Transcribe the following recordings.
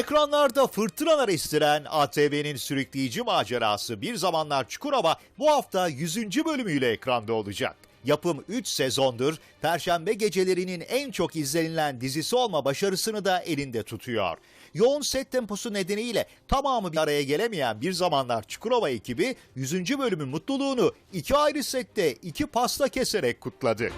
Ekranlarda fırtınalar estiren ATV'nin sürükleyici macerası Bir Zamanlar Çukurova bu hafta 100. bölümüyle ekranda olacak. Yapım 3 sezondur Perşembe gecelerinin en çok izlenilen dizisi olma başarısını da elinde tutuyor. Yoğun set temposu nedeniyle tamamı bir araya gelemeyen Bir Zamanlar Çukurova ekibi 100. bölümün mutluluğunu iki ayrı sette iki pasta keserek kutladı.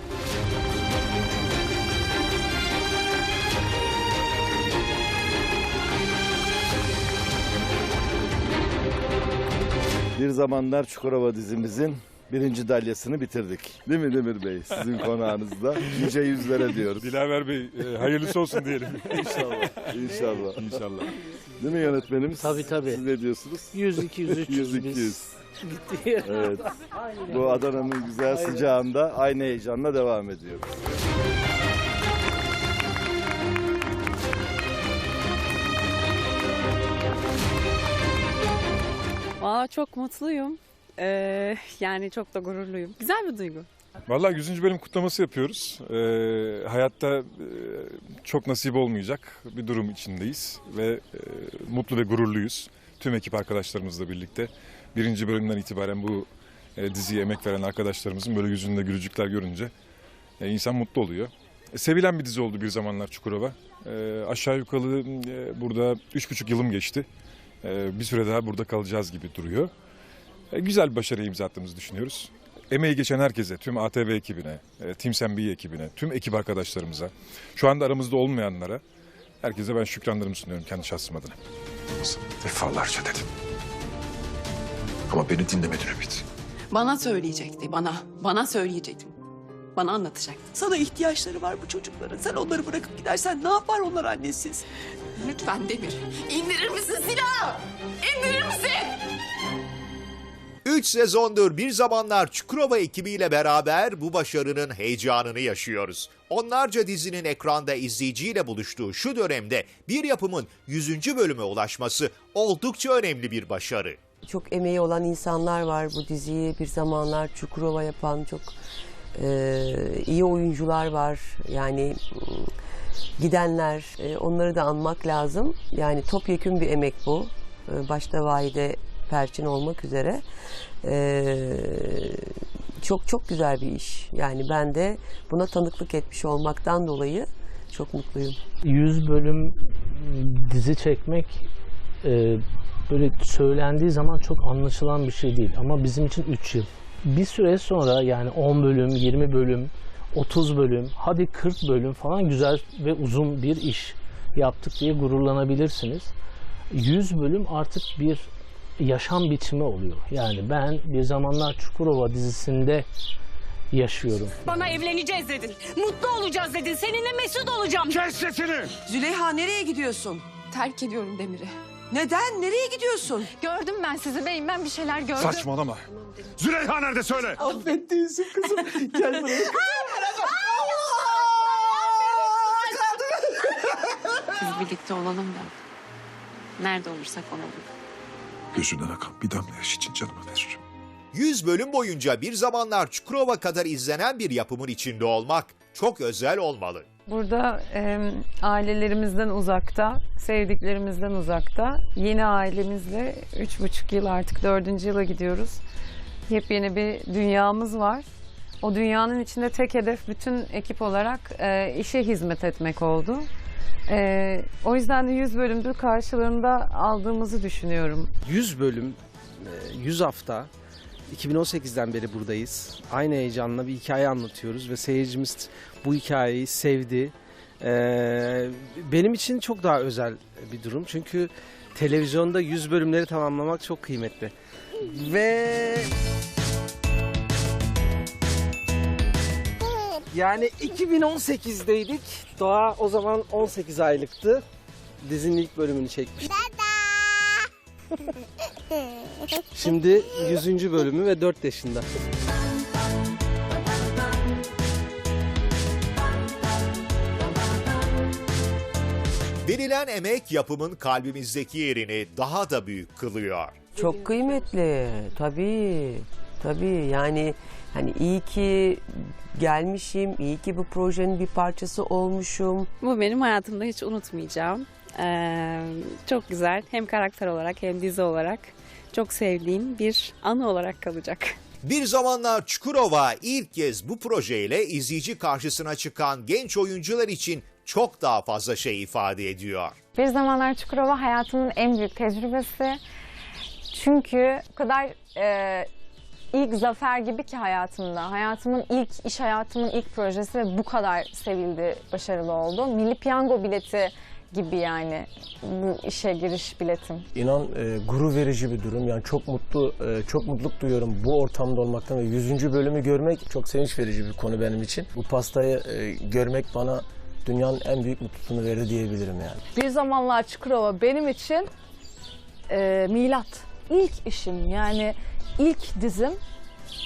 Bir zamanlar Çukurova dizimizin birinci dalyasını bitirdik. Değil mi Demir Bey? Sizin konağınızda. Nice yüzlere diyoruz. Dilaver Bey e, hayırlısı olsun diyelim. İnşallah. İnşallah. İnşallah. Değil mi yönetmenimiz? Tabii, tabii. Siz ne diyorsunuz? 100 200 300 100 biz 200. gitti. Evet. Bu Adana'nın güzel sıcağında aynı heyecanla devam ediyoruz. Valla çok mutluyum. Ee, yani çok da gururluyum. Güzel bir duygu. Vallahi 100. bölüm kutlaması yapıyoruz. E, hayatta e, çok nasip olmayacak bir durum içindeyiz ve e, mutlu ve gururluyuz. Tüm ekip arkadaşlarımızla birlikte birinci bölümden itibaren bu e, diziye emek veren arkadaşlarımızın böyle yüzünde gülücükler görünce e, insan mutlu oluyor. E, sevilen bir dizi oldu bir zamanlar Çukurova. E, aşağı yukarı e, burada üç buçuk yılım geçti. E, bir süre daha burada kalacağız gibi duruyor. E, güzel bir başarı imza attığımızı düşünüyoruz. Emeği geçen herkese, tüm ATV ekibine, e, Team Sen Be ekibine, tüm ekip arkadaşlarımıza, şu anda aramızda olmayanlara, herkese ben şükranlarımı sunuyorum kendi şahsım adına. Defalarca dedim. Ama beni dinlemedin Ümit. Bana söyleyecekti, bana. Bana söyleyecekti. Bana anlatacaktı. Sana ihtiyaçları var bu çocukların. Sen onları bırakıp gidersen ne yapar onlar annesiz? Lütfen Demir, indirir misin silahı? İndirir misin? 3 sezondur bir zamanlar Çukurova ekibiyle beraber bu başarının heyecanını yaşıyoruz. Onlarca dizinin ekranda izleyiciyle buluştuğu şu dönemde bir yapımın 100. bölüme ulaşması oldukça önemli bir başarı. Çok emeği olan insanlar var bu diziyi bir zamanlar Çukurova yapan çok e, iyi oyuncular var. Yani gidenler e, onları da anmak lazım. Yani topyekün bir emek bu. E, başta Vahide Perçin olmak üzere. E, çok çok güzel bir iş. Yani ben de buna tanıklık etmiş olmaktan dolayı çok mutluyum. 100 bölüm dizi çekmek böyle söylendiği zaman çok anlaşılan bir şey değil ama bizim için 3 yıl. Bir süre sonra yani 10 bölüm, 20 bölüm, 30 bölüm, hadi 40 bölüm falan güzel ve uzun bir iş yaptık diye gururlanabilirsiniz. 100 bölüm artık bir yaşam biçimi oluyor. Yani ben bir zamanlar Çukurova dizisinde yaşıyorum. Bana evleneceğiz dedin. Mutlu olacağız dedin. Seninle mesut olacağım. Züleyha nereye gidiyorsun? Terk ediyorum Demir'i. Neden? Nereye gidiyorsun? Gördüm ben sizi beyim. Ben bir şeyler gördüm. Saçmalama. Züleyha nerede söyle. Affettiğinsin kızım. Gel buraya. birlikte olalım da. Nerede olursak olalım. Gözünden akan bir damla yaş için canımı veririm. 100 bölüm boyunca bir zamanlar Çukurova kadar izlenen bir yapımın içinde olmak çok özel olmalı. Burada e, ailelerimizden uzakta, sevdiklerimizden uzakta, yeni ailemizle üç buçuk yıl artık dördüncü yıla gidiyoruz. Yepyeni bir dünyamız var. O dünyanın içinde tek hedef bütün ekip olarak e, işe hizmet etmek oldu. E, o yüzden de 100 bölümdür karşılığında aldığımızı düşünüyorum. 100 bölüm, e, 100 hafta. 2018'den beri buradayız. Aynı heyecanla bir hikaye anlatıyoruz ve seyircimiz bu hikayeyi sevdi. Ee, benim için çok daha özel bir durum. Çünkü televizyonda 100 bölümleri tamamlamak çok kıymetli. Ve yani 2018'deydik. Doğa o zaman 18 aylıktı. Dizinin ilk bölümünü çekmiş. Şimdi 100. bölümü ve 4 yaşında. Verilen emek yapımın kalbimizdeki yerini daha da büyük kılıyor. Çok kıymetli. Tabii. Tabii yani hani iyi ki gelmişim, iyi ki bu projenin bir parçası olmuşum. Bu benim hayatımda hiç unutmayacağım Ee, çok güzel. Hem karakter olarak hem dizi olarak çok sevdiğim bir anı olarak kalacak. Bir zamanlar Çukurova ilk kez bu projeyle izleyici karşısına çıkan genç oyuncular için çok daha fazla şey ifade ediyor. Bir zamanlar Çukurova hayatımın en büyük tecrübesi. Çünkü o kadar e, ilk zafer gibi ki hayatımda. Hayatımın ilk, iş hayatımın ilk projesi ve bu kadar sevildi, başarılı oldu. Milli Piyango bileti gibi yani bu işe giriş biletim. İnan e, gurur verici bir durum. Yani çok mutlu, e, çok mutluluk duyuyorum bu ortamda olmaktan ve 100. bölümü görmek çok sevinç verici bir konu benim için. Bu pastayı e, görmek bana dünyanın en büyük mutluluğunu verdi diyebilirim yani. Bir zamanlar Çukurova benim için e, milat. İlk işim yani ilk dizim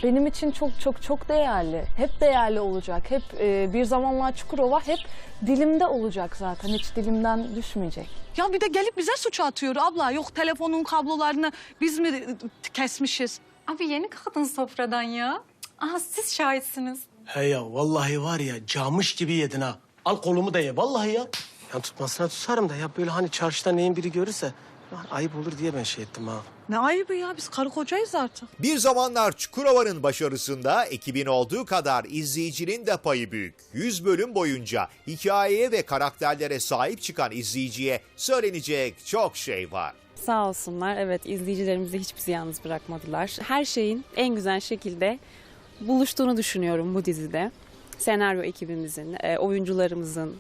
benim için çok çok çok değerli. Hep değerli olacak. Hep e, bir zamanlar Çukurova hep dilimde olacak zaten. Hiç dilimden düşmeyecek. Ya bir de gelip bize suç atıyor abla. Yok telefonun kablolarını biz mi kesmişiz? Abi yeni kaldın sofradan ya. Aha siz şahitsiniz. He ya vallahi var ya camış gibi yedin ha. Al kolumu da ye vallahi ya. Ya tutmasına tutarım da ya böyle hani çarşıda neyin biri görürse ayıp olur diye ben şey ettim ha. Ne ayıbı ya biz karı kocayız artık. Bir zamanlar Çukurova'nın başarısında ekibin olduğu kadar izleyicinin de payı büyük. 100 bölüm boyunca hikayeye ve karakterlere sahip çıkan izleyiciye söylenecek çok şey var. Sağ olsunlar. Evet izleyicilerimizi hiç bizi yalnız bırakmadılar. Her şeyin en güzel şekilde buluştuğunu düşünüyorum bu dizide. Senaryo ekibimizin, e, oyuncularımızın,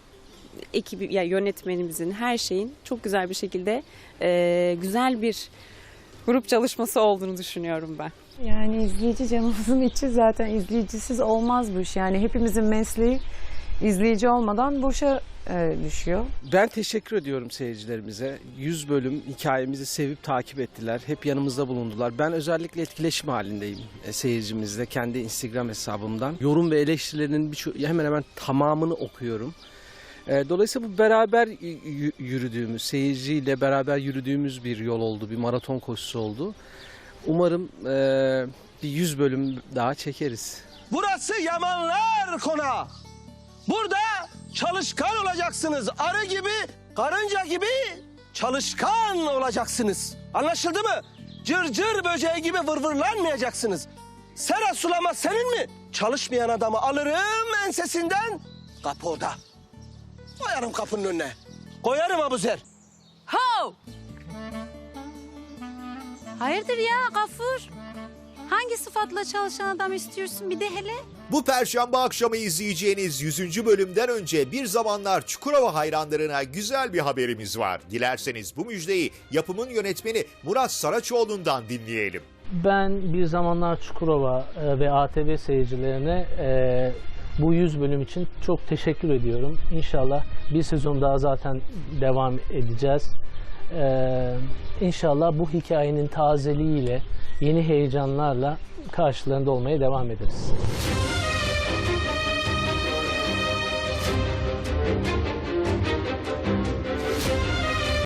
ekibi, ya yönetmenimizin her şeyin çok güzel bir şekilde e, güzel bir grup çalışması olduğunu düşünüyorum ben. Yani izleyici canımızın içi zaten izleyicisiz olmaz bu iş. Yani hepimizin mesleği izleyici olmadan boşa e, düşüyor. Ben teşekkür ediyorum seyircilerimize. 100 bölüm hikayemizi sevip takip ettiler. Hep yanımızda bulundular. Ben özellikle etkileşim halindeyim e, seyircimizle kendi Instagram hesabımdan. Yorum ve eleştirilerinin birçok hemen hemen tamamını okuyorum. E, Dolayısıyla bu beraber yürüdüğümüz, seyirciyle beraber yürüdüğümüz bir yol oldu, bir maraton koşusu oldu. Umarım e, bir 100 bölüm daha çekeriz. Burası Yamanlar Konağı. Burada çalışkan olacaksınız. Arı gibi, karınca gibi çalışkan olacaksınız. Anlaşıldı mı? Cırcır böceği gibi vırvırlanmayacaksınız. Sera sulama senin mi? Çalışmayan adamı alırım ensesinden. Kapı orada. Koyarım kapının önüne. Koyarım Abuzer. Ho! Hayırdır ya Gafur? Hangi sıfatla çalışan adam istiyorsun bir de hele? Bu perşembe akşamı izleyeceğiniz 100. bölümden önce bir zamanlar Çukurova hayranlarına güzel bir haberimiz var. Dilerseniz bu müjdeyi yapımın yönetmeni Murat Saraçoğlu'ndan dinleyelim. Ben bir zamanlar Çukurova e, ve ATV seyircilerine e, bu 100 bölüm için çok teşekkür ediyorum. İnşallah bir sezon daha zaten devam edeceğiz. E, İnşallah bu hikayenin tazeliğiyle, yeni heyecanlarla karşılarında olmaya devam ederiz.